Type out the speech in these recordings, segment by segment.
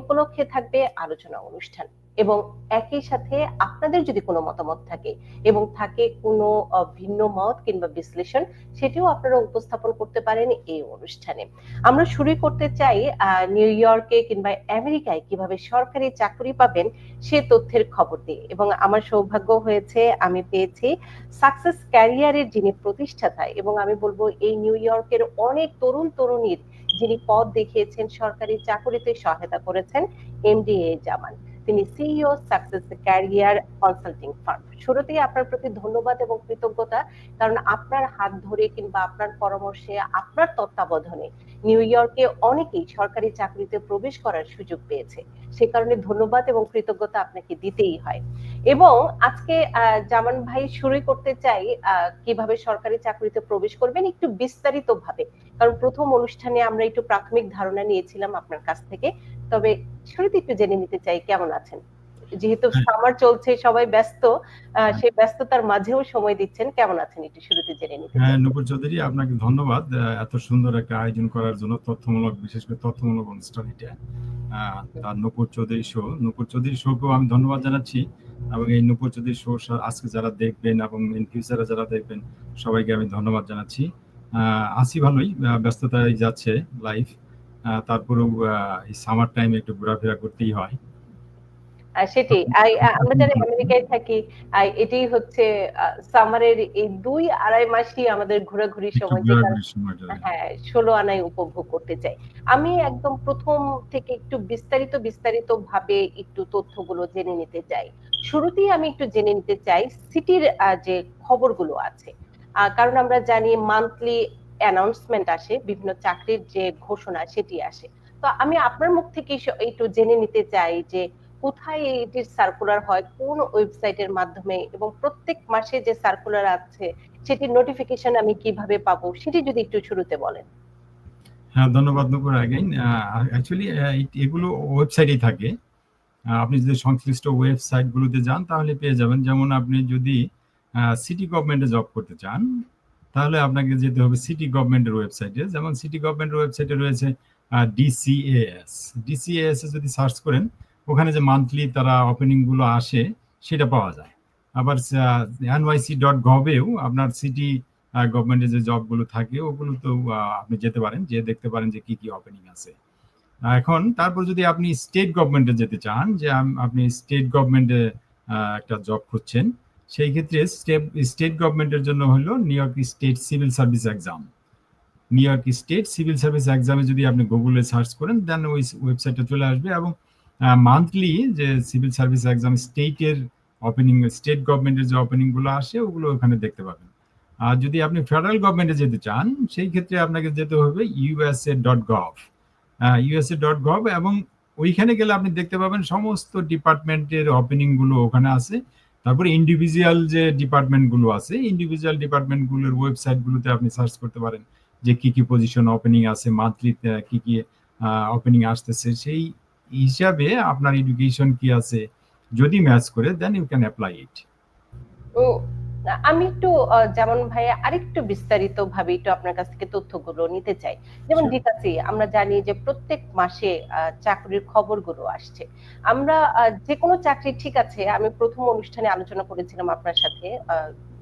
উপলক্ষে থাকবে আলোচনা অনুষ্ঠান এবং একই সাথে আপনাদের যদি কোনো মতামত থাকে এবং থাকে কোনো ভিন্ন মত কিংবা বিশ্লেষণ, সেটিও আপনারা উপস্থাপন করতে পারেন এই অনুষ্ঠানে। আমরা শুরু করতে চাই নিউ ইয়র্কে কিংবা আমেরিকায় কীভাবে সরকারি চাকরি পাবেন সে তথ্যের খবর দিয়ে। এবং আমার সৌভাগ্য হয়েছে, আমি পেয়েছি সাকসেস ক্যারিয়ারের যিনি প্রতিষ্ঠাতা এবং আমি বলব এই নিউ ইয়র্কের অনেক তরুণ তরুণীর যিনি পদ দেখিয়েছেন, সরকারি চাকরিতে সহায়তা করেছেন এমডিএ জামান। তিনি CEO success career consulting firm শুরুতেই আপনার প্রতি ধন্যবাদ এবং কৃতজ্ঞতা, কারণ আপনার হাত ধরে কিংবা আপনার পরামর্শে, আপনার তত্ত্বাবধানে নিউ ইয়র্কে অনেকেই সরকারি চাকরিতে প্রবেশ করার সুযোগ পেয়েছে। সে কারণে ধন্যবাদ এবং কৃতজ্ঞতা আপনাকে দিতেই হয়। এবং আজকে জামান ভাই শুরু করতে চাই কীভাবে সরকারি চাকরিতে প্রবেশ করবেন একটু বিস্তারিত ভাবে কারণ প্রথম অনুষ্ঠানে আমরা একটু প্রাথমিক ধারণা নিয়েছিলাম আপনার কাছ থেকে। তবে শুরুতে একটু জেনে নিতে চাই কেমন আছেন? যেহেতু হ্যাঁ। সামার চলছে সবাই ব্যস্ত সেই ব্যস্ততার মাঝেও সময় দিচ্ছেন। কেমন আছেন একটু শুরুতে জেনে নিতে হ্যাঁ নুপুর চৌধুরী আপনাকে ধন্যবাদ এত সুন্দর একটা আয়োজন করার জন্য তথ্যমূলক বিশেষ করে তথ্যমূলক অনুষ্ঠান এটা আহ, তার নুপুর চৌধুরী শো নুপুর চৌধুরী শোকেও আমি ধন্যবাদ জানাচ্ছি। এবং এই নূপুর চৌধুরী শো আজকে যারা দেখবেন এবং ইন ফিউচারে যারা দেখবেন, সবাইকে আমি ধন্যবাদ জানাচ্ছি। আসি ভালোই ব্যস্ততায় যাচ্ছে লাইফ তারপরেও এই সামার টাইমে একটু ঘোরাফেরা করতেই হয়। সেটি আই- আমরা যারা আমেরিকায় থাকি। এটাই হচ্ছে সামারের এই দুই আড়াই মাসই আমাদের ঘোরাঘুরি সময় হ্যাঁ ষোলো আনায় উপভোগ করতে চাই। আমি একদম প্রথম থেকে একটু বিস্তারিত বিস্তারিত ভাবে একটু তথ্যগুলো জেনে নিতে চাই। শুরুতেই আমি একটু জেনে নিতে চাই সিটির যে খবরগুলো আছে। কারণ আমরা জানি মান্থলি অ্যানাউন্সমেন্ট আসে বিভিন্ন চাকরির যে ঘোষণা সেটি আসে। তো আমি আপনার মুখ থেকে একটু জেনে নিতে চাই যে কোথায় এটির সার্কুলার হয়, কোন ওয়েবসাইটের মাধ্যমে এবং প্রত্যেক মাসে যে সার্কুলার আছে, সেটির নোটিফিকেশন আমি কীভাবে পাবো, সেটি যদি একটু শুরুতে বলেন। হ্যাঁ ধন্যবাদ নুপুর অ্যাগেইন অ্যাকচুয়ালি এগুলো ওয়েবসাইটেই থাকে। আপনি যদি সংশ্লিষ্ট ওয়েবসাইটগুলোতে যান, তাহলে পেয়ে যাবেন। যেমন আপনি যদি সিটি গভর্নমেন্টে জব করতে চান, তাহলে আপনাকে যেতে হবে সিটি গভর্নমেন্টের ওয়েবসাইটে যেমন সিটি গভর্নমেন্টের ওয়েবসাইটে রয়েছে ডিসিএএস ডিসিএএস যদি সার্চ করেন ওখানে যে মান্থলি তারা ওপেনিংগুলো আসে, সেটা পাওয়া যায়। আবার এনওয়াইসি ডট গভেও আপনার সিটি গভর্নমেন্টের যে জবগুলো থাকে ওগুলো তো আপনি যেতে পারেন যে দেখতে পারেন যে কি কি ওপেনিং আছে। এখন তারপর যদি আপনি স্টেট গভর্নমেন্টে যেতে চান, যে আপনি স্টেট গভর্নমেন্টে একটা জব খুঁজছেন, সেই ক্ষেত্রে স্টেট স্টেট গভর্নমেন্টের জন্য হলো New York state civil service exam New York state civil service এক্সামে যদি আপনি গুগলে সার্চ করেন দেন ওই ওয়েবসাইটে চলে আসবে এবং মান্থলি যে সিভিল সার্ভিস এক্সাম স্টেটের ওপেনিং স্টেট গভর্নমেন্টের যে ওপেনিংগুলো আসে, ওগুলো ওখানে দেখতে পাবেন। আর যদি আপনি ফেডারেল গভর্নমেন্টে যেতে চান, সেই ক্ষেত্রে আপনাকে যেতে হবে USA dot gov USA dot gov এবং ওইখানে গেলে আপনি দেখতে পাবেন সমস্ত ডিপার্টমেন্টের ওপেনিংগুলো ওখানে আছে। তারপরে ইন্ডিভিজুয়াল যে ডিপার্টমেন্টগুলো আছে ইন্ডিভিজুয়াল ডিপার্টমেন্টগুলোর ওয়েবসাইটগুলোতে আপনি সার্চ করতে পারেন যে কি কি পজিশন ওপেনিং আছে মান্থলি কি কি ওপেনিং আসতেছে। সেই হিসাবে আপনার এডুকেশন কি আছে? যদি ম্যাচ করে then you can apply it ও আমি একটু যেমন ভাই আরেকটু বিস্তারিত ভাবে একটু আপনার কাছ থেকে তথ্যগুলো নিতে চাই। যেমন. ডিকাসি আমরা জানি যে প্রত্যেক মাসে চাকরির খবরগুলো আসছে। আমরা যে কোনো চাকরি ঠিক আছে আমি প্রথম অনুষ্ঠানে আলোচনা করেছিলাম আপনার সাথে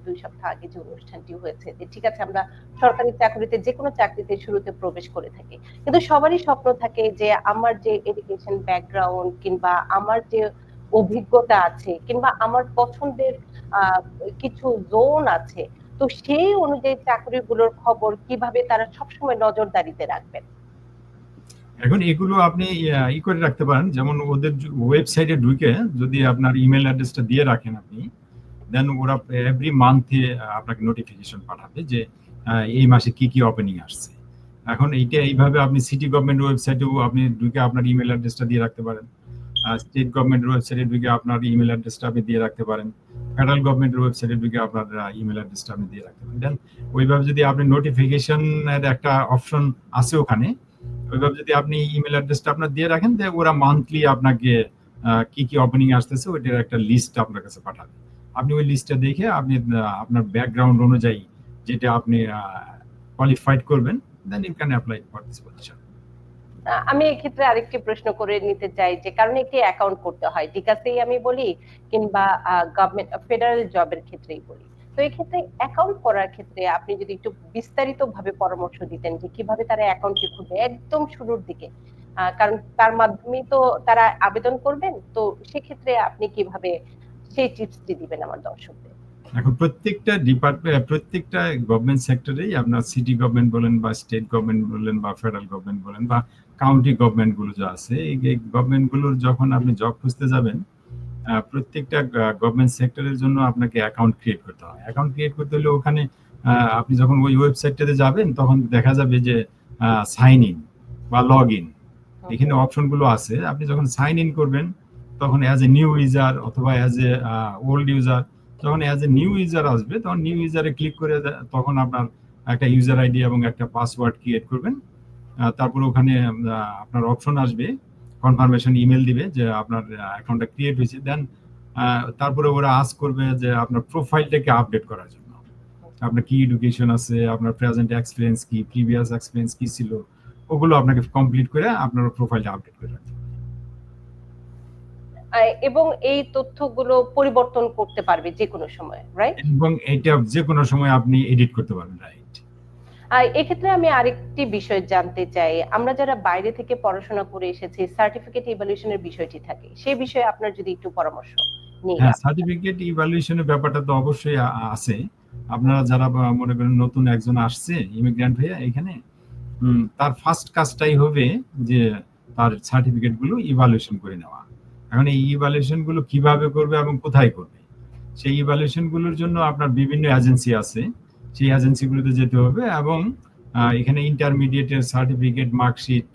দুই সপ্তাহ আগে যে অনুষ্ঠানটি হয়েছে, যে ঠিক আছে আমরা সরকারি চাকরিতে যে কোনো চাকরিতে শুরুতে প্রবেশ করে থাকি। কিন্তু সবারই স্বপ্ন থাকে যে আমার যে এডুকেশন ব্যাকগ্রাউন্ড কিংবা আমার যে অভিজ্ঞতা আছে কিংবা আমার পছন্দের কিছু জোন আছে, তো সেই অনুযায়ী চাকরিগুলোর খবর কীভাবে তারা সবসময় নজরদারিতে রাখবেন? এখন এগুলো আপনি ই করে রাখতে পারেন। যেমন ওদের ওয়েবসাইটে ঢুকে যদি আপনার ইমেল অ্যাড্রেসটা দিয়ে রাখেন আপনি দেন ওরা এভরি মান্থে আপনাকে নোটিফিকেশন পাঠাবে যে এই মাসে কি কি ওপেনিং আসছে। এখন এইটা এইভাবে আপনি সিটি গভর্নমেন্ট ওয়েবসাইটেও আপনি ঢুকে আপনার ইমেল অ্যাড্রেসটা দিয়ে রাখতে পারেন। স্টেট গভর্নমেন্টের ওয়েবসাইটে ঢুকে আপনার ইমেল অ্যাড্রেসটা আপনি দিয়ে রাখতে পারেন। ফেডারেল গভর্নমেন্টের ওয়েবসাইটে ঢুকে আপনার ইমেল অ্যাড্রেসটা আপনি দিয়ে রাখতে পারেন। দেন ওইভাবে যদি আপনি নোটিফিকেশনের একটা অপশন আছে ওখানে, ওইভাবে যদি আপনি ইমেল অ্যাড্রেসটা আপনার দিয়ে রাখেন যে ওরা মান্থলি আপনাকে কি কি ওপেনিং আসতেছে ওইটার একটা লিস্ট আপনার কাছে পাঠাবে। আপনি ওই লিস্টটা দেখে আপনি আপনার ব্যাকগ্রাউন্ড অনুযায়ী যেটা আপনি কোয়ালিফাইড করবেন then you can apply for this position আমি এক্ষেত্রে আরেকটি প্রশ্ন করে নিতে চাই যে কারণ একটি অ্যাকাউন্ট করতে হয়। ডিকাসেই আমি বলি, কিংবা গভর্নমেন্ট ফেডারেল জবের ক্ষেত্রেই বলি। তো এক্ষেত্রে অ্যাকাউন্ট করার ক্ষেত্রে আপনি যদি একটু বিস্তারিত ভাবে পরামর্শ দিতেন যে কীভাবে তারা অ্যাকাউন্টটি খুলবে একদম শুরুর দিকে। কারণ তার মাধ্যমেই তো তারা আবেদন করবেন, তো সেক্ষেত্রে আপনি কীভাবে সেই টিপসটি দিবেন আমার দর্শকদের। এখন প্রত্যেকটা ডিপার্টমেন্ট প্রত্যেকটা গভর্নমেন্ট সেক্টরেই আপনার সিটি গভর্নমেন্ট বলেন বা স্টেট গভর্নমেন্ট বলেন বা ফেডারেল গভর্নমেন্ট বলেন বা কাউন্টি গভর্নমেন্টগুলো যা আছে এই গভর্নমেন্টগুলোর যখন আপনি জব খুঁজতে যাবেন প্রত্যেকটা গভর্নমেন্ট সেক্টরের জন্য আপনাকে অ্যাকাউন্ট ক্রিয়েট করতে হয়। অ্যাকাউন্ট ক্রিয়েট করতে হলে ওখানে আপনি যখন ওই ওয়েবসাইটটাতে যাবেন তখন দেখা যাবে যে সাইন ইন বা লগ ইন এখানে অপশনগুলো আছে। আপনি যখন সাইন ইন করবেন তখন অ্যাজ এ নিউ ইউজার অথবা অ্যাজ এ ওল্ড ইউজার যখন অ্যাজ এ নিউ ইউজার আসবে তখন নিউ ইউজারে ক্লিক করে তখন আপনার একটা ইউজার আইডি এবং একটা পাসওয়ার্ড ক্রিয়েট করবেন। তারপর ওখানে আপনার অপশন আসবে কনফার্মেশন ইমেল দিবে যে আপনার অ্যাকাউন্টটা ক্রিয়েট হয়েছে। দেন তারপরে ওরা আস করবে যে আপনার প্রোফাইলটাকে আপডেট করার জন্য। আপনার কি এডুকেশন আছে আপনার প্রেজেন্ট এক্সপিরিয়েন্স কি প্রিভিয়াস এক্সপিরিয়েন্স কি ছিল ওগুলো আপনাকে কমপ্লিট করে আপনার প্রোফাইলটা আপডেট করে। আহ, এবং এই তথ্যগুলো পরিবর্তন করতে পারবে যে কোনো সময় রাইট এবং এটা যে কোনো সময় আপনি এডিট করতে পারবেন রাইট এক্ষেত্রে আমি আরেকটি বিষয় জানতে চাই। আমরা যারা বাইরে থেকে পড়াশোনা করে এসেছি সার্টিফিকেট ইভ্যালুয়েশনের বিষয়টি থাকে। সেই বিষয়ে আপনার যদি একটু পরামর্শ হ্যাঁ সার্টিফিকেট ইভ্যালুয়েশনের ব্যাপারটা তো অবশ্যই আছে। আপনারা যারা মনে করেন নতুন একজন আসছে ইমিগ্রেন্ট হয়ে এখানে তার ফার্স্ট কাজটাই হবে যে তার সার্টিফিকেটগুলো ইভ্যালুয়েশন করে নেওয়া। এখন এই ইভ্যালুয়েশনগুলো কীভাবে করবে এবং কোথায় করবে? সেই ইভ্যালুয়েশনগুলোর জন্য আপনার বিভিন্ন এজেন্সি আছে। সেই এজেন্সিগুলোতে যেতে হবে এবং এখানে ইন্টারমিডিয়েটের সার্টিফিকেট মার্কশিট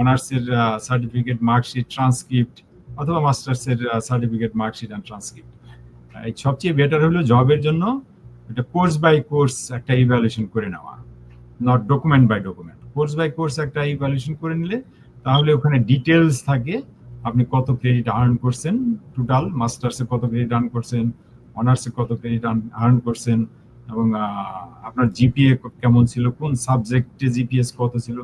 অনার্সের সার্টিফিকেট মার্কশিট ট্রান্সক্রিপ্ট অথবা মাস্টার্সের সার্টিফিকেট মার্কশিট অ্যান্ড ট্রান্সক্রিপ্ট এই সবচেয়ে বেটার হলো জবের জন্য এটা কোর্স বাই কোর্স একটা ইভ্যালুয়েশন করে নেওয়া। Not document by document course by course একটা ইভ্যালুয়েশন করে নিলে তাহলে ওখানে ডিটেলস থাকে। আপনি কত ক্রেডিট আর্ন করছেন? টোটাল মাস্টার্সে কত ক্রেডিট আর্ন করছেন? অনার্সে কত ক্রেডিট আর্ন করছেন? এবং আপনার জিপিএ কেমন ছিল? কোন সাবজেক্টে জিপিএস কত ছিল?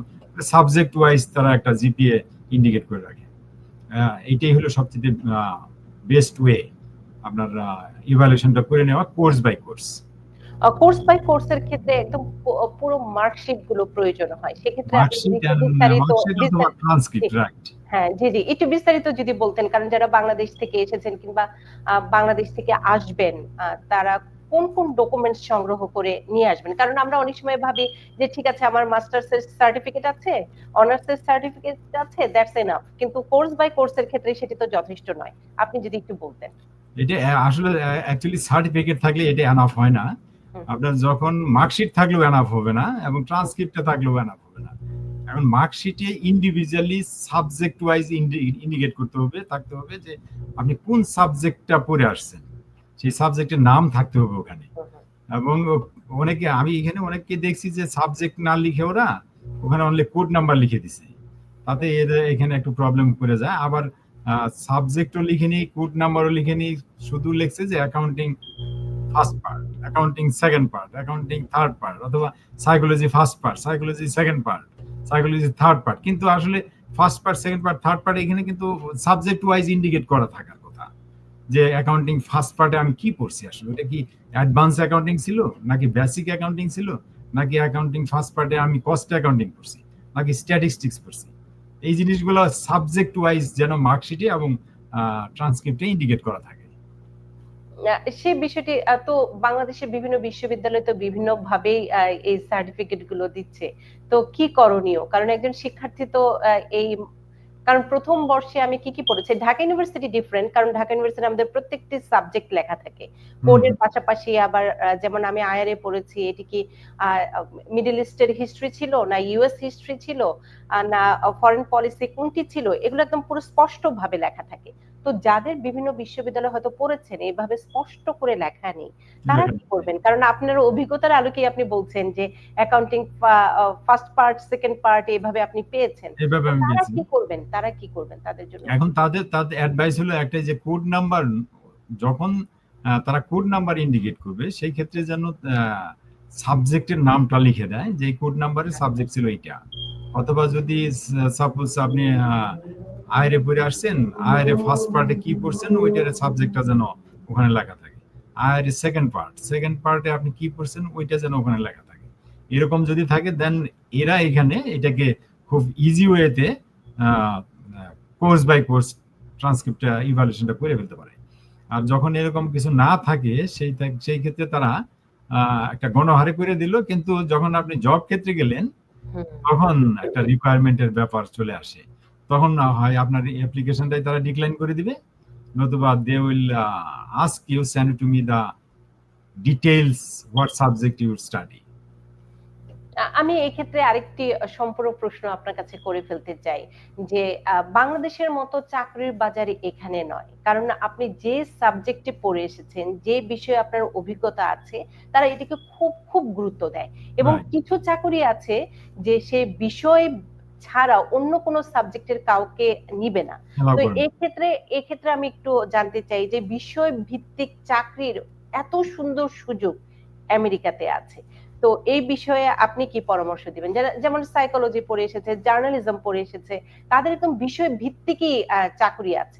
সাবজেক্ট ওয়াইজ তারা একটা জিপিএ ইন্ডিকেট করে রাখে। এইটাই হলো সবচেয়ে বেস্ট ওয়ে আপনার ইভ্যালুয়েশনটা করে নেওয়া course by course course by কোর্সের ক্ষেত্রে একদম পুরো মার্কশিটগুলো প্রয়োজন হয়। সেক্ষেত্রে হ্যাঁ জি জি। একটু বিস্তারিত যদি বলতেন কারণ যারা বাংলাদেশ থেকে এসেছেন কিংবা বাংলাদেশ থেকে আসবেন তারা কোন কোন ডকুমেন্টস সংগ্রহ করে নিয়ে আসবেন? কারণ আমরা অনেক সময় ভাবি যে ঠিক আছে আমার মাস্টার্স এর সার্টিফিকেট আছে অনার্স এর সার্টিফিকেট আছে দ্যাটস এনাফ কিন্তু কোর্স বাই কোর্সের ক্ষেত্রে সেটি তো যথেষ্ট নয়। আপনি যদি একটু বলতেন। এটা আসলে অ্যাকচুয়ালি সার্টিফিকেট থাকলে এটা এনাফ হয় না। আপনার যখন মার্কশিট থাকলেও এনাফ হবে না এবং ট্রান্সক্রিপ্টে থাকলেও এনাফ হবে না। এখন মার্কশিটে ইন্ডিভিজুয়ালি সাবজেক্ট ওয়াইজ ইন্ডিকেট করতে হবে থাকতে হবে যে আপনি কোন সাবজেক্টটা পড়ে আসছেন। সেই সাবজেক্টের নাম থাকতে হবে ওখানে। এবং অনেকে আমি এখানে অনেককে দেখছি যে সাবজেক্ট না লিখে ওরা ওখানে অনলি কোড নাম্বার লিখে দিছে। তাতে এদের এখানে একটু প্রবলেম করে যায়। আবার সাবজেক্টও লিখে নি কোড নাম্বারও লিখে নি শুধু লিখছে যে accounting first part accounting second part accounting third part অথবা psychology first part psychology second part psychology third part কিন্তু আসলে first part second part third part এখানে কিন্তু সাবজেক্ট ওয়াইজ ইন্ডিকেট করা থাকার কথা। যে অ্যাকাউন্টিং ফার্স্ট পার্টে আমি কি পড়ছি আসলে? ওটা কি অ্যাডভান্স অ্যাকাউন্টিং ছিল? নাকি বেসিক অ্যাকাউন্টিং ছিল? নাকি অ্যাকাউন্টিং ফার্স্ট পার্টে আমি কস্ট অ্যাকাউন্টিং করছি নাকি স্ট্যাটিস্টিক্স করছি এই জিনিসগুলো সাবজেক্ট ওয়াইজ যেন মার্কশিটে এবং ট্রান্সক্রিপ্টে ইন্ডিকেট করা থাকে। সেই বিষয়টি তো বাংলাদেশের বিভিন্ন বিশ্ববিদ্যালয় তো বিভিন্ন ভাবেই এই সার্টিফিকেটগুলো দিচ্ছে। তো কি করণীয়? কারণ একজন শিক্ষার্থী তো এই কারণ প্রথম বর্ষে আমি কি কি পড়েছি? ঢাকা ইউনিভার্সিটি ডিফারেন্ট কারণ ঢাকা ইউনিভার্সিটি আমাদের প্রত্যেকটি সাবজেক্ট লেখা থাকে। কোডের পাশাপাশি আবার যেমন আমি আয়ারে পড়েছি এটি কি মিডল ইস্টের হিস্ট্রি ছিল না ইউএস হিস্ট্রি ছিল না ফরেন পলিসি কোনটি ছিল এগুলো একদম পুরো স্পষ্ট ভাবে লেখা থাকে। তো যাদের বিভিন্ন বিশ্ববিদ্যালয় হয়তো পড়েছেন এইভাবে স্পষ্ট করে লেখা নেই তারা কি করবেন? কারণ আপনার অভিজ্ঞতার আলোকে আপনি বলছেন যে accounting first part second part এইভাবে আপনি পেয়েছেন। তারা কি করবেন? তারা কি করবেন তাদের জন্য? এখন তাদের তাদের অ্যাডভাইস হলো একটা যে কোড নাম্বার যখন তারা কোড নাম্বার ইন্ডিকেট করবে সেই ক্ষেত্রে যেন সাবজেক্টের নামটা লিখে দেয় যে কোড নাম্বারের সাবজেক্ট ছিল এইটা। অথবা যদি সাপোজ আপনি আয়রে পড়ে আসছেন আয়রে ফার্স্ট পার্টে কি পড়ছেন ওইটার সাবজেক্টটা যেন ওখানে লেখা থাকে। আয়রে সেকেন্ড পার্ট সেকেন্ড পার্টে আপনি কি পড়ছেন ওইটা যেন ওখানে লেখা থাকে। এরকম যদি থাকে দেন এরা এখানে এটাকে খুব ইজি ওয়েতে কোর্স বাই কোর্স ট্রান্সক্রিপ্টটা ইভালুয়েশনটা করে ফেলতে পারে। আর যখন এরকম কিছু না থাকে সেই সেই ক্ষেত্রে তারা আহ, একটা গণহারে করে দিল কিন্তু যখন আপনি জব ক্ষেত্রে গেলেন তখন একটা রিকোয়ারমেন্টের ব্যাপার চলে আসে। তখন না হয় আপনার অ্যাপ্লিকেশনটাই তারা ডিক্লাইন করে দিবে। নতুবা they will ask you send to me the details what subject you study আমি এই ক্ষেত্রে আরেকটি সম্পূর্ণ প্রশ্ন আপনার কাছে করে ফেলতে চাই যে বাংলাদেশের মতো চাকরির বাজারে এখানে নয়। কারণ আপনি যে সাবজেক্টে পড়ে এসেছেন যে বিষয়ে আপনার অভিজ্ঞতা আছে তারা এটাকে খুব খুব গুরুত্ব দেয়। এবং কিছু চাকরি আছে যে সে বিষয় ছাড়া অন্য কোনো সাবজেক্টের কাউকে নিবে না। তো এই ক্ষেত্রে এই ক্ষেত্রে আমি একটু জানতে চাই যে বিষয় ভিত্তিক চাকরির এত সুন্দর সুযোগ আমেরিকাতে আছে। তো এই বিষয়ে আপনি কি পরামর্শ দিবেন? যেমন সাইকোলজি পড়ে এসেছে জার্নালিজম পড়ে এসেছে তাদের এরকম বিষয় ভিত্তিকই চাকরি আছে।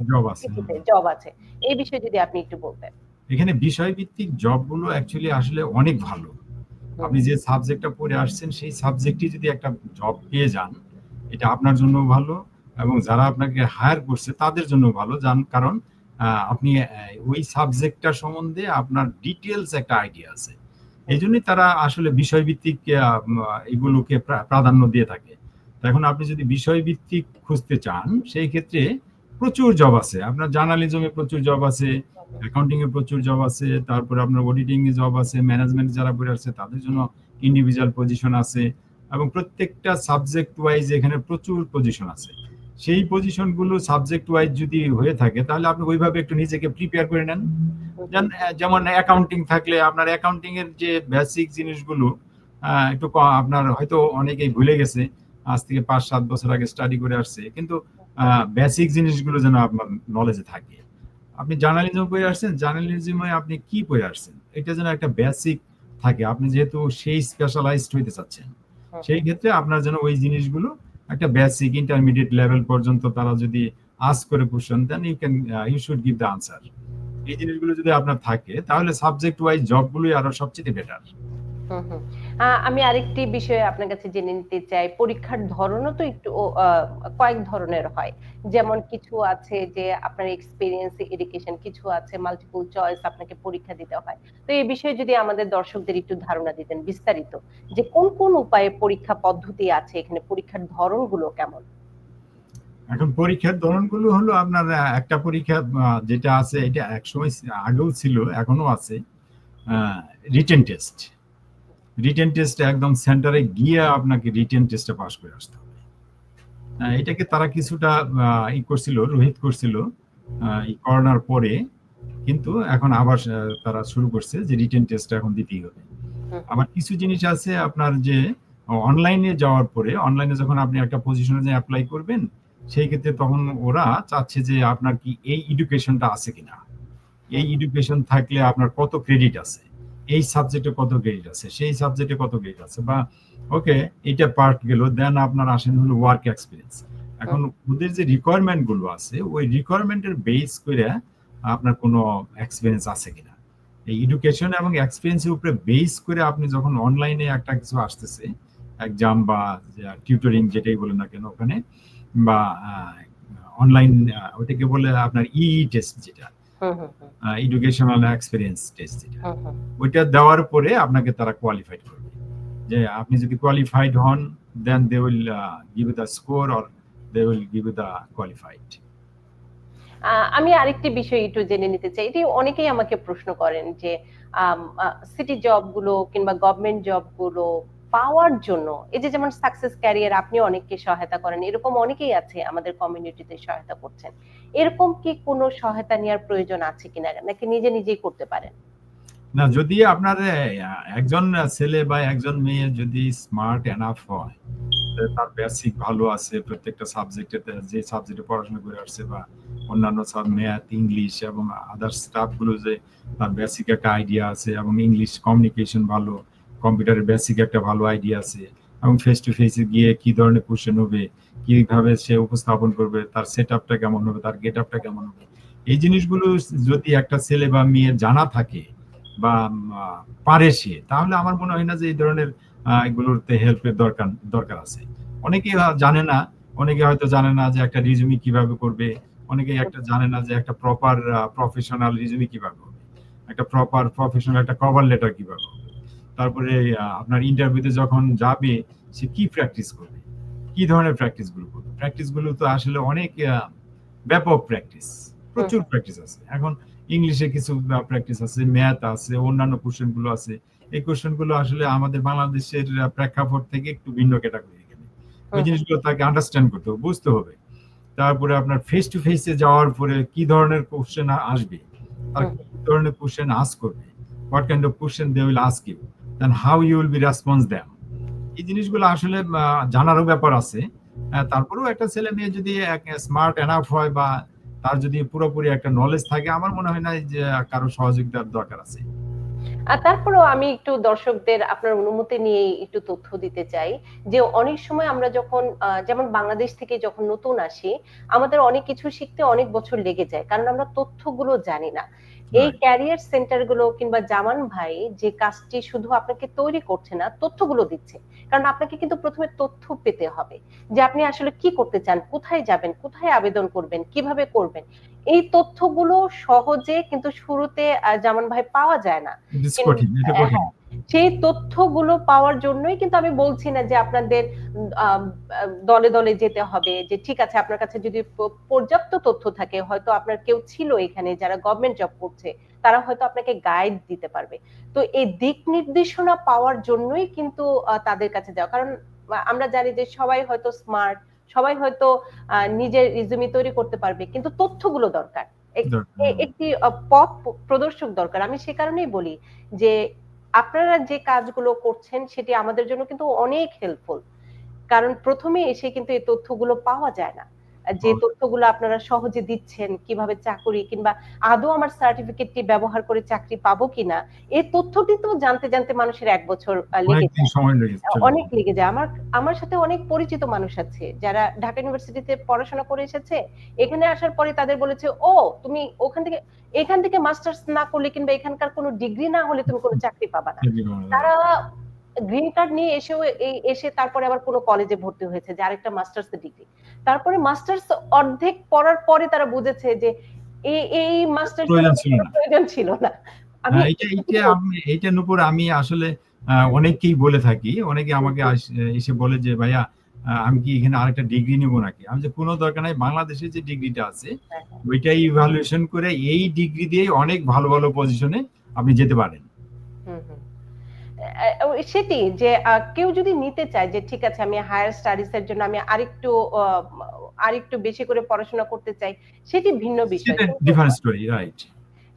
জব আছে এই বিষয়ে যদি আপনি একটু বলতেন। এখানে বিষয়ভিত্তিক জবগুলো অ্যাকচুয়ালি আসলে অনেক ভালো। আপনি যে সাবজেক্টটা পড়ে আসছেন সেই সাবজেক্টই যদি একটা জব পেয়ে যান এটা আপনার জন্য ভালো এবং যারা আপনাকে হায়ার করছে তাদের জন্য ভালো, যান, কারণ আপনি ওই সাবজেক্টটা সম্বন্ধে আপনার ডিটেলস একটা আইডিয়া আছে। এই জন্যই তারা আসলে বিষয়ভিত্তিক এগুলোকে প্রাধান্য দিয়ে থাকে। এখন আপনি যদি বিষয়ভিত্তিক খুঁজতে চান, সেই ক্ষেত্রে প্রচুর জব আছে। আপনার জার্নালিজমে প্রচুর জব আছে অ্যাকাউন্টিং এ প্রচুর জব আছে, তারপরে আপনার অডিটিং এ জব আছে ম্যানেজমেন্ট যারা পড়ে আছে, তাদের জন্য ইন্ডিভিজুয়াল পজিশন আছে। এবং প্রত্যেকটা সাবজেক্ট ওয়াইজ এখানে প্রচুর পজিশন আছে। সেই পজিশনগুলো সাবজেক্ট ওয়াইজ যদি হয়ে থাকে, তাহলে আপনি ওইভাবে একটু নিজেকে প্রিপেয়ার করে নেন। যেমন অ্যাকাউন্টিং থাকলে আপনার অ্যাকাউন্টিং এর যে বেসিক জিনিসগুলো একটু আপনার হয়তো অনেকেই ভুলে গেছে, আজ থেকে পাঁচ, সাত বছর আগে স্টাডি করে আসছে। কিন্তু বেসিক জিনিসগুলো যেন আপনার নলেজে থাকে। আপনি জার্নালিজম পড়ে আসছেন জার্নালিজমে আপনি কি পড়ে আসছেন? এটা যেন একটা বেসিক থাকে। আপনি যেহেতু সেই স্পেশালাইজড হইতে চাচ্ছেন। সেই ক্ষেত্রে আপনার যেন ওই জিনিসগুলো একটা বেসিক ইন্টারমিডিয়েট লেভেল পর্যন্ত তারা যদি আস করে question then you can you should give the answer এই জিনিসগুলো যদি আপনার থাকে, তাহলে সাবজেক্ট ওয়াইজ জবগুলোই আরও সবচেয়ে বেটার আমি আরেকটি বিষয়ে আপনার কাছে জেনে নিতে চাই। পরীক্ষার ধরনও তো একটু কয়েক ধরনের হয়। যেমন কিছু আছে যে আপনার এক্সপিরিয়েন্স এডুকেশন কিছু আছে মাল্টিপল চয়েস আপনাকে পরীক্ষা দিতে হয়। তো এই বিষয়ে যদি আমাদের দর্শকদের একটু ধারণা দিতেন বিস্তারিত, যে কোন কোন উপায়ে পরীক্ষা পদ্ধতি আছে? এখানে পরীক্ষার ধরনগুলো কেমন? এখন পরীক্ষার ধরনগুলো হলো আপনার একটা পরীক্ষা যেটা আছে, এটা একসময় আগেও ছিল এখনও আছে। রিটেন টেস্ট রিটেন টেস্ট একদম সেন্টারে গিয়ে আপনাকে রিটেন টেস্টে পাস করে আসতে হবে। এটাকে তারা কিছুটা ই করছিল রোহিত করছিল করোনার পরে। কিন্তু এখন আবার তারা শুরু করছে যে রিটেন টেস্ট এখন দিতেই হবে। আবার কিছু জিনিস আছে আপনার যে অনলাইনে যাওয়ার পরে অনলাইনে যখন আপনি একটা পজিশনে যে অ্যাপ্লাই করবেন সেই ক্ষেত্রে তখন ওরা চাচ্ছে যে আপনার কি এই এডুকেশনটা আছে কিনা। এই এডুকেশন থাকলে আপনার কত ক্রেডিট আছে? এই সাবজেক্টে কত ক্রেডিট আছে? সেই সাবজেক্টে কত ক্রেডিট আছে? বা ওকে এটা পার্ট গেল দেন আপনার আসেন হলো ওয়ার্ক এক্সপিরিয়েন্স এখন ওদের যে রিকোয়ারমেন্টগুলো আছে ওই রিকোয়ারমেন্টের বেস করে আপনার কোনো এক্সপিরিয়েন্স আছে কিনা? এই এডুকেশন এবং এক্সপিরিয়েন্সের উপরে বেস করে আপনি যখন অনলাইনে একটা কিছু আসতেছে এক্সাম বা টিউটরিং যেটাই বলেন না কেন ওখানে বা অনলাইন ওটাকে বলে আপনার ইই টেস্ট যেটা। হুম হুম হুম, এডুকেশনাল এক্সপিরিয়েন্স টেস্ট যেটা। ওইটা দেওয়ার পরে আপনাকে তারা কোয়ালিফাইড করবে। যে আপনি যদি কোয়ালিফাইড হন then they will give the score or they will give the qualified আমি আরেকটি বিষয় একটু জেনে নিতে চাই। এটি অনেকেই আমাকে প্রশ্ন করেন যে সিটি জবগুলো কিংবা গভর্নমেন্ট জবগুলো পাওয়ার জন্য, এই যে যেমন সাকসেস ক্যারিয়ার আপনি অনেককে সহায়তা করেন, এরকম অনেকেই আছে আমাদের কমিউনিটিতে সহায়তা করছেন। এরকম কি কোনো সহায়তা নেওয়ার প্রয়োজন আছে কিনা, নাকি নিজে নিজেই করতে পারেন? না, যদি আপনার একজন ছেলে বা একজন মেয়ে যদি স্মার্ট এনাফ হয় তার বেসিক ভালো আছে, প্রত্যেকটা সাবজেক্টে যে সাবজেক্টে পড়াশোনা করে আসছে বা অন্যান্য সব ম্যাথ ইংলিশ এবং আদার স্টাফগুলো যে তার বেসিক একটা আইডিয়া আছে এবং ইংলিশ কমিউনিকেশন ভালো কম্পিউটারের বেসিক একটা ভালো আইডিয়া আছে, এবং ফেস টু ফেসে গিয়ে কি ধরনের কোশ্চেন হবে, কীভাবে সে উপস্থাপন করবে, তার সেট আপটা কেমন হবে, তার গেট আপটা কেমন হবে, এই জিনিসগুলো যদি একটা ছেলে বা মেয়ে জানা থাকে বা পারে সে, তাহলে আমার মনে হয় না যে এই ধরনের এগুলোতে হেল্পের দরকার দরকার আছে। অনেকে জানে না, অনেকে হয়তো জানে না যে একটা রিজুমি কীভাবে করবে, অনেকে একটা জানে না যে একটা প্রপার প্রফেশনাল রিজুমি কীভাবে হবে, একটা প্রপার প্রফেশনাল একটা কভার লেটার কীভাবে হবে। তারপরে আপনার ইন্টারভিউতে যখন যাবে সে কি প্র্যাকটিস করবে? কি ধরনের প্র্যাকটিসগুলো করবে? প্র্যাকটিসগুলো তো আসলে অনেক ব্যাপক প্র্যাকটিস প্রচুর প্র্যাকটিস আছে। এখন ইংলিশে কিছু প্র্যাকটিস আছে ম্যাথ আছে অন্যান্য কোশ্চেনগুলো আছে। এই কোশ্চেনগুলো আসলে আমাদের বাংলাদেশের প্রেক্ষাপট থেকে একটু ভিন্ন ক্যাটাগরি এখানে। ওই জিনিসগুলো তাকে আন্ডারস্ট্যান্ড করতে হবে বুঝতে হবে। তারপরে আপনার ফেস টু ফেসে যাওয়ার পরে কি ধরনের কোশ্চেন আসবে? তার কি ধরনের কোশ্চেন আস করবে? What kind of question they will ask you then how you will be response them এই জিনিসগুলো আসলে জানারও ব্যাপার আছে। তারপরেও একটা ছেলে মেয়ে যদি স্মার্ট এনাফ হয় বা তার যদি পুরোপুরি একটা নলেজ থাকে, আমার মনে হয় না যে কারও সহযোগিতার দরকার আছে। আর তারপরেও আমি একটু দর্শকদের আপনার অনুমতি নিয়ে একটু তথ্য দিতে চাই যে অনেক সময় আমরা যখন যেমন বাংলাদেশ থেকে যখন নতুন আসি, আমাদের অনেক কিছু শিখতে অনেক বছর লেগে যায়, কারণ আমরা তথ্যগুলো জানি না। এই ক্যারিয়ার সেন্টারগুলো কিংবা জামান ভাই যে কাজটি শুধু আপনাকে তৈরি করছে না তথ্যগুলো দিচ্ছে। কারণ আপনাকে কিন্তু প্রথমে তথ্য পেতে হবে যে আপনি আসলে কি করতে চান কোথায় যাবেন কোথায় আবেদন করবেন কীভাবে করবেন। এই তথ্যগুলো সহজে কিন্তু শুরুতে জামান ভাই পাওয়া যায় না। হ্যাঁ, সেই তথ্যগুলো পাওয়ার জন্যই কিন্তু আমি বলছি না যে আপনাদের দলে দলে যেতে হবে যে ঠিক আছে আপনার কাছে যদি পর্যাপ্ত তথ্য থাকে হয়তো আপনার কেউ ছিল এখানে যারা গভর্নমেন্ট জব করছে তারা হয়তো আপনাকে গাইড দিতে পারবে। তো এই দিক নির্দেশনা পাওয়ার জন্যই কিন্তু তাদের কাছে যাওয়া। কারণ আমরা জানি যে সবাই হয়তো স্মার্ট সবাই হয়তো আহ, নিজের রিজুমি তৈরি করতে পারবে কিন্তু তথ্যগুলো দরকার। এক- একটি পথ প্রদর্শক দরকার। আমি সে কারণেই বলি যে আপনারা যে কাজগুলো করছেন সেটি আমাদের জন্য কিন্তু অনেক হেল্পফুল কারণ প্রথমে এসে কিন্তু এই তথ্যগুলো পাওয়া যায় না। যে। তথ্যগুলো আপনারা সহজে দিচ্ছেন কীভাবে চাকরি কিংবা আদৌ আমার সার্টিফিকেটটি ব্যবহার করে চাকরি পাবো কিনা এই তথ্যটি তো জানতে জানতে মানুষের এক বছর লেগে যায়। অনেক লেগে যায়। আমার আমার সাথে অনেক পরিচিত মানুষ আছে যারা ঢাকা ইউনিভার্সিটিতে পড়াশোনা করে এসেছে। এখানে আসার পরে তাদের বলেছে ও তুমি ওখান থেকে এখান থেকে মাস্টার্স না করলে কিংবা এখানকার কোনো ডিগ্রি না হলে তুমি কোনো চাকরি পাবা না। তারা গ্রিন কার্ড নিয়ে এসেও এসে তারপরে আবার কোনো কলেজে ভর্তি হয়েছে যে আরেকটা মাস্টার্স ডিগ্রি তারপরে মাস্টার্স অর্ধেক পড়ার পরে তারা বুঝেছে যে এই এই মাস্টার্স প্রয়োজন ছিল না। হ্যাঁ, এটা এটা আমি এইটার উপর আমি আসলে অনেককেই বলে থাকি। অনেকে আমাকে এসে বলে যে ভাইয়া আমি কি এখানে আরেকটা ডিগ্রি নিব নাকি? আমি যে কোনো দরকার নাই বাংলাদেশে যে ডিগ্রিটা আছে হ্যাঁ, ওইটাই ইভালুয়েশন করে এই ডিগ্রি দিয়ে অনেক ভালো ভালো পজিশনে আপনি যেতে পারেন। সেটি যে আহ, কেউ যদি নিতে চায় যে ঠিক আছে আমি হায়ার স্টাডিজ এর জন্য আমি আরেকটু আহ, আরেকটু বেশি করে পড়াশোনা করতে চাই সেটি ভিন্ন বিষয়। কিন্তু- ডিফারেন্ট স্টোরি রাইট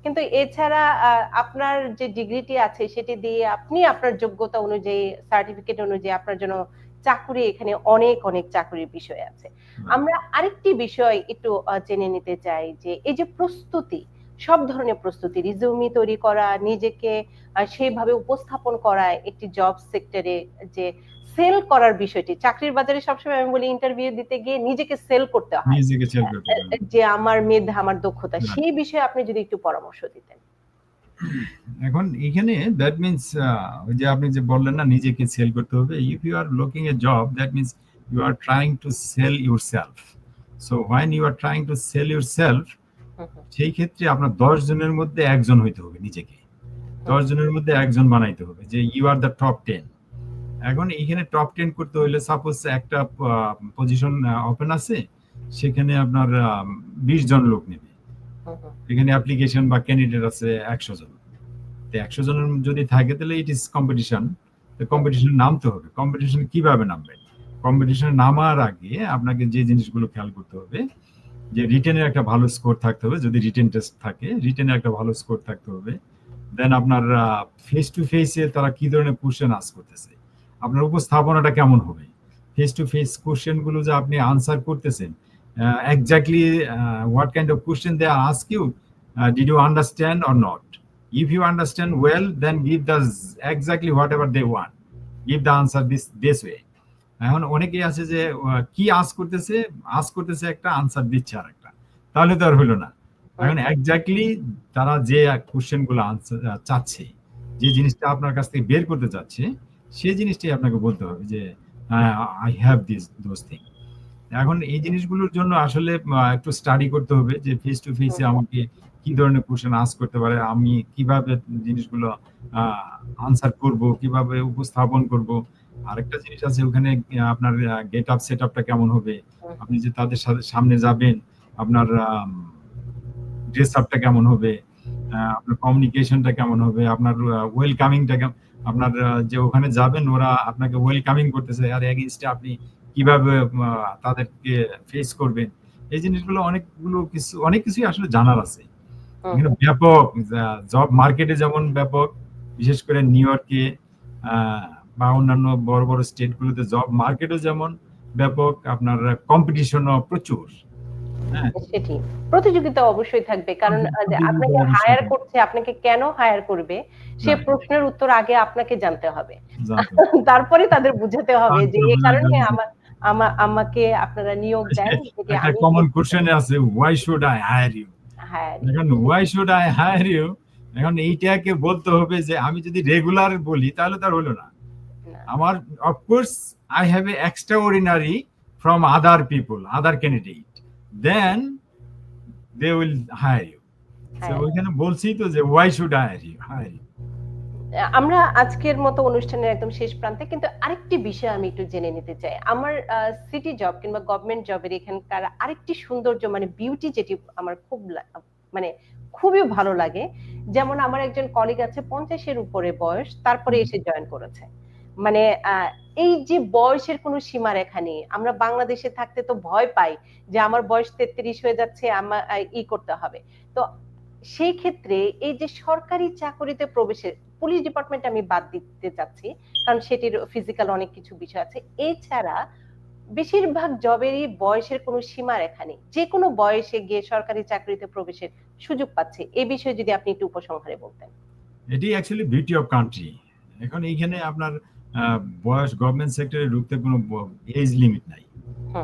কিন্তু এছাড়া আহ, আপনার যে ডিগ্রিটি আছে সেটি দিয়ে আপনি আপনার যোগ্যতা অনুযায়ী সার্টিফিকেট অনুযায়ী আপনার জন্য চাকরি এখানে অনেক অনেক চাকরির বিষয় আছে। আমরা আরেকটি বিষয় একটু আহ, জেনে নিতে চাই যে এই যে প্রস্তুতি সব ধরনের প্রস্তুতি রিজিউমি তৈরি করা নিজেকে সেইভাবে উপস্থাপন করা একটি জব সেক্টরে যে সেল করার বিষয়টি। চাকরির বাজারে সবসময় আমি বলি ইন্টারভিউ দিতে গিয়ে নিজেকে সেল করতে হয়। যে আমার মেধা আমার দক্ষতা সেই বিষয়ে আপনি যদি একটু পরামর্শ দিতেন। এখন এখানে দ্যাট মিনস ওই যে আপনি যে বললেন না নিজেকে সেল করতে হবে if you are looking a job that means you are trying to sell yourself so when you are trying to sell yourself সেই ক্ষেত্রে আপনার দশ জনের মধ্যে একজন হইতে হবে নিজেকে। দশ জনের মধ্যে একজন বানাইতে হবে যে you are the top ten এখন এইখানে টপ টেন করতে হইলে সাপোজ একটা পজিশন ওপেন আছে, সেখানে আপনার বিশ জন লোক নেবে। এখানে অ্যাপ্লিকেশন বা ক্যান্ডিডেট আছে একশো জন। তো একশো জনের যদি থাকে তাহলে ইট ইস কম্পিটিশন কম্পিটিশন নামতে হবে। কম্পিটিশন কীভাবে নামবেন? কম্পিটিশন নামার আগে আপনাকে যে জিনিসগুলো খেয়াল করতে হবে যে রিটেনের একটা ভালো স্কোর থাকতে হবে, যদি রিটেন টেস্ট থাকে রিটেনের একটা ভালো স্কোর থাকতে হবে। দেন আপনার ফেস টু ফেসে তারা কি ধরনের কোশ্চেন আস করতেছে? আপনার উপস্থাপনাটা কেমন হবে? ফেস টু ফেস কোশ্চেনগুলো যে আপনি আনসার করতেছেন exactly what kind of question they are ask you did you understand or not if you understand well, then give the exactly whatever they want. Give the answer this this way. এখন অনেকেই আছে যে কি আজ করতেছে? আজ করতেছে একটা আনসার দিচ্ছে আর একটা তাহলে তো আর হলো না। এখন এক্স্যাক্টলি তারা যে কোশ্চেনগুলো আনসার চাচ্ছে যে জিনিসটা আপনার কাছ থেকে বের করতে চাচ্ছে সেই জিনিসটাই আপনাকে বলতে হবে যে I have this those thing এখন এই জিনিসগুলোর জন্য আসলে একটু স্টাডি করতে হবে যে ফেস টু ফেসে আমাকে কি ধরনের কোশ্চেন আস করতে পারে আমি কীভাবে জিনিসগুলো আনসার করব কীভাবে উপস্থাপন করব আরেকটা জিনিস আছে ওখানে আপনার গেট আপ সেট আপটা কেমন হবে? আপনি যে তাদের সাথে সামনে যাবেন আপনার ড্রেস আপটা কেমন হবে? আপনার কমিউনিকেশনটা কেমন হবে? আপনার ওয়েলকামিংটা কেমন আপনার যে ওখানে যাবেন ওরা আপনাকে ওয়েলকামিং করতেছে আর এগেনস্টে আপনি কীভাবে তাদেরকে ফেস করবেন? এই জিনিসগুলো অনেকগুলো কিছু অনেক কিছুই আসলে জানার আছে। এখানে ব্যাপক জব মার্কেটে যেমন ব্যাপক বিশেষ করে নিউ ইয়র্কে আহ, বা অন্যান্য বড় বড় স্টেট গুলোতে জব মার্কেটও যেমন ব্যাপক আপনার কম্পিটিশনও প্রচুর। হ্যাঁ। সেটি। প্রতিযোগিতা অবশ্যই থাকবে কারণ আপনাকে হায়ার করছে আপনাকে কেন হায়ার করবে সে প্রশ্নের উত্তর আগে আপনাকে জানতে হবে। তারপরে তাদের বুঝাতে হবে যে এই কারণে আমার আমা- আমাকে আপনারা নিয়োগ দেন একটা কমন কোশ্চেন আছে why should I hire you এখন why should I hire you এখন এইটাকে বলতে হবে যে আমি যদি রেগুলার বলি তাহলে তার হলো না, আমার of course I have a extra ordinary from other people other candidate then they will hire you. ওইখানে বলছি তো যে why should hire you hire you আমরা আজকের মতো অনুষ্ঠানের একদম শেষ প্রান্তে কিন্তু আরেকটি বিষয় আমি একটু জেনে নিতে চাই। আমার সিটি জব কিংবা গভর্নমেন্ট জবের এখানকার আরেকটি সৌন্দর্য মানে বিউটি যেটি আমার খুব মানে খুবই ভালো লাগে। যেমন আমার একজন কলিগ আছে পঞ্চাশের উপরে বয়স তারপরে এসে জয়েন করেছে। মানে এই যে বয়সের কোনো সীমারেখা নেই, আমরা বাংলাদেশে থাকতে তো ভয় পাই যে আমার বয়স তেত্রিশ হয়ে যাচ্ছে আমার ই করতে হবে। তো সেই ক্ষেত্রে এই যে সরকারি চাকরিতে প্রবেশের, পুলিশ ডিপার্টমেন্ট আমি বাদ দিতে চাচ্ছি, কারণ সেটির ফিজিক্যাল অনেক কিছু বিষয় আছে। এছাড়া বেশিরভাগ জবেরই বয়সের কোনো সীমা রেখা নেই। যে কোনো বয়সে গিয়ে সরকারি চাকরিতে প্রবেশের সুযোগ পাচ্ছে। এই বিষয়ে যদি আপনি একটু উপসংহারে বলতেন। এটি অ্যাকচুয়ালি বিউটি অফ কান্ট্রি এখন এইখানে আপনার বয়স গভর্নমেন্ট সেক্টরে ঢুকতে কোনো এজ লিমিট নাই।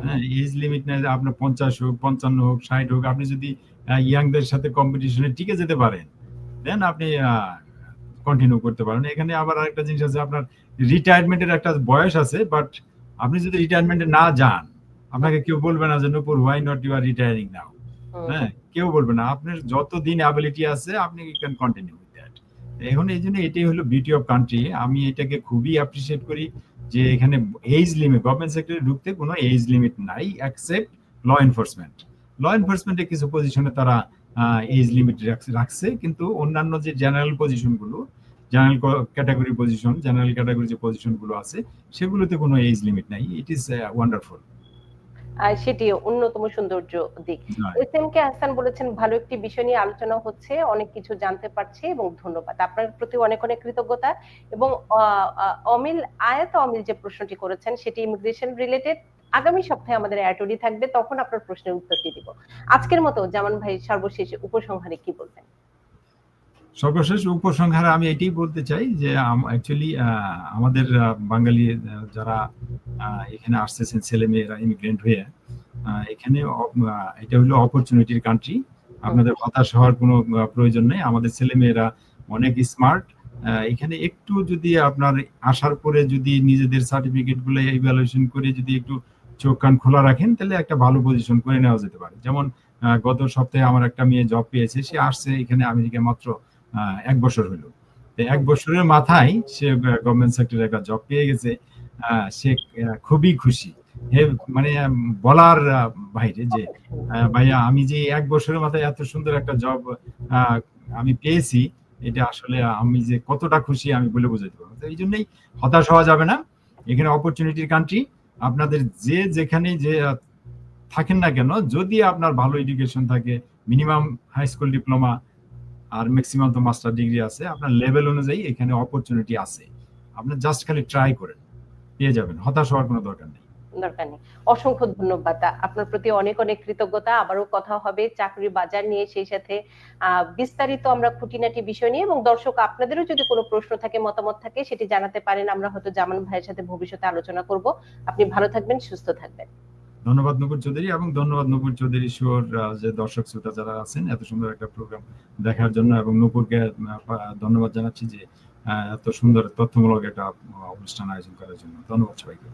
হ্যাঁ। এজ লিমিট নাই আপনার পঞ্চাশ হোক পঞ্চান্ন হোক ষাট হোক আপনি যদি ইয়াংদের সাথে কম্পিটিশনে টিকে যেতে পারেন দেন আপনি কন্টিনিউ করতে পারেন। এখানে আবার আরেকটা জিনিস আছে আপনার রিটায়ারমেন্টের একটা বয়স আছে বাট আপনি যদি রিটায়ারমেন্টে না যান আপনাকে কেউ বলবে না যে Nupur why not you are retiring now হ্যাঁ। কেউ বলবে না। আপনার যতদিন অ্যাবিলিটি আছে আপনি ক্যান কন্টিনিউ উইথ দ্যাট এখন এই জন্য এটাই হলো বিউটি অফ কান্ট্রি আমি এটাকে খুবই অ্যাপ্রিসিয়েট করি যে এখানে এজ লিমিট গভর্নমেন্ট সেক্টরে ঢুকতে কোনো এজ লিমিট নাই অ্যাকসেপ্ট ল এনফোর্সমেন্ট ল এনফোর্সমেন্টে কিছু পজিশনে তারা এজ লিমিট রাখছে কিন্তু অন্যান্য যে general পজিশনগুলো general category position general category যে পজিশনগুলো আছে, সেগুলোতে কোনো এজ লিমিট নাই। ইট ইজ ওয়ান্ডারফুল সেটি অন্যতম সৌন্দর্য দিক। এস এম কে হাসান বলেছেন ভালো একটি বিষয় নিয়ে আলোচনা হচ্ছে অনেক কিছু জানতে পারছে এবং ধন্যবাদ। আপনার প্রতি অনেক অনেক কৃতজ্ঞতা এবং অমিল আয়াত অমিল যে প্রশ্নটি করেছেন সেটি ইমিগ্রেশন রিলেটেড আগামী সপ্তাহে আমাদের অ্যাটরি থাকবে তখন আপনার প্রশ্নের উত্তরটি দিব। আজকের মতো জামান ভাই সর্বশেষ উপসংহারে কি বলবেন? সর্বশেষ উপসংহারে আমি এটাই বলতে চাই যে অ্যাকচুয়ালি আমাদের বাঙালি যারা এখানে আসতেছেন, ছেলে মেয়েরা ইমিগ্রেন্ট হয়ে এখানে এটা হলো অপরচুনিটির কান্ট্রি আপনাদের হতাশ হওয়ার কোনো প্রয়োজন নেই। আমাদের ছেলে মেয়েরা অনেক স্মার্ট এখানে একটু যদি আপনার আসার পরে যদি নিজেদের সার্টিফিকেটগুলো ইভ্যালুয়েশন করে যদি একটু চোখ কান খোলা রাখেন, তাহলে একটা ভালো পজিশন করে নেওয়া যেতে পারে। যেমন গত সপ্তাহে আমার একটা মেয়ে জব পেয়েছে, সে আসছে এখানে আমেরিকায় মাত্র। এক বছর হলো। এক বছরের মাথায় সে গভর্নমেন্ট সেক্টরে একটা জব পেয়ে গেছে। সে খুবই খুশি। হে মানে বলার বাইরে যে ভাইয়া, আমি যে এক বছরের মাথায় এত সুন্দর একটা জব আমি পেয়েছি, এটা আসলে আমি যে কতটা খুশি আমি বলে বোঝাতে পারব তো এই জন্যই হতাশ হওয়া যাবে না। এখানে অপরচুনিটির কান্ট্রি আপনাদের যে যেখানে যে থাকেন না কেন, যদি আপনার ভালো এডুকেশন থাকে মিনিমাম হাই স্কুল ডিপ্লোমা আর ম্যাক্সিমাম তো মাস্টার ডিগ্রি আছে। আপনার লেভেল অনুযায়ী এখানে অপরচুনিটি আছে। আপনি জাস্ট খালি ট্রাই করেন, পেয়ে যাবেন। হতাশ হওয়ার কোনো দরকার নেই। দরকার নেই। অসংখ্য ধন্যবাদ। আপনার প্রতি অনেক অনেক কৃতজ্ঞতা। আবারও কথা হবে চাকরির বাজার নিয়ে, সেই সাথে বিস্তারিত আমরা খুঁটিনাটি বিষয় নিয়ে এবং দর্শক আপনাদেরও যদি কোনো প্রশ্ন থাকে, মতামত থাকে, সেটি জানাতে পারেন। আমরা হয়তো জামান ভাইয়ের সাথে ভবিষ্যতে আলোচনা করব। আপনি ভালো থাকবেন, সুস্থ থাকবেন। ধন্যবাদ নকুর চৌধুরী এবং ধন্যবাদ নকুর চৌধুরী শিওর যে দর্শক শ্রোতা যারা আছেন, এত সুন্দর একটা প্রোগ্রাম দেখার জন্য এবং নকুরকে ধন্যবাদ জানাচ্ছি যে এত সুন্দর, তথ্যমূলক একটা অনুষ্ঠান আয়োজন করার জন্য। ধন্যবাদ সবাইকে।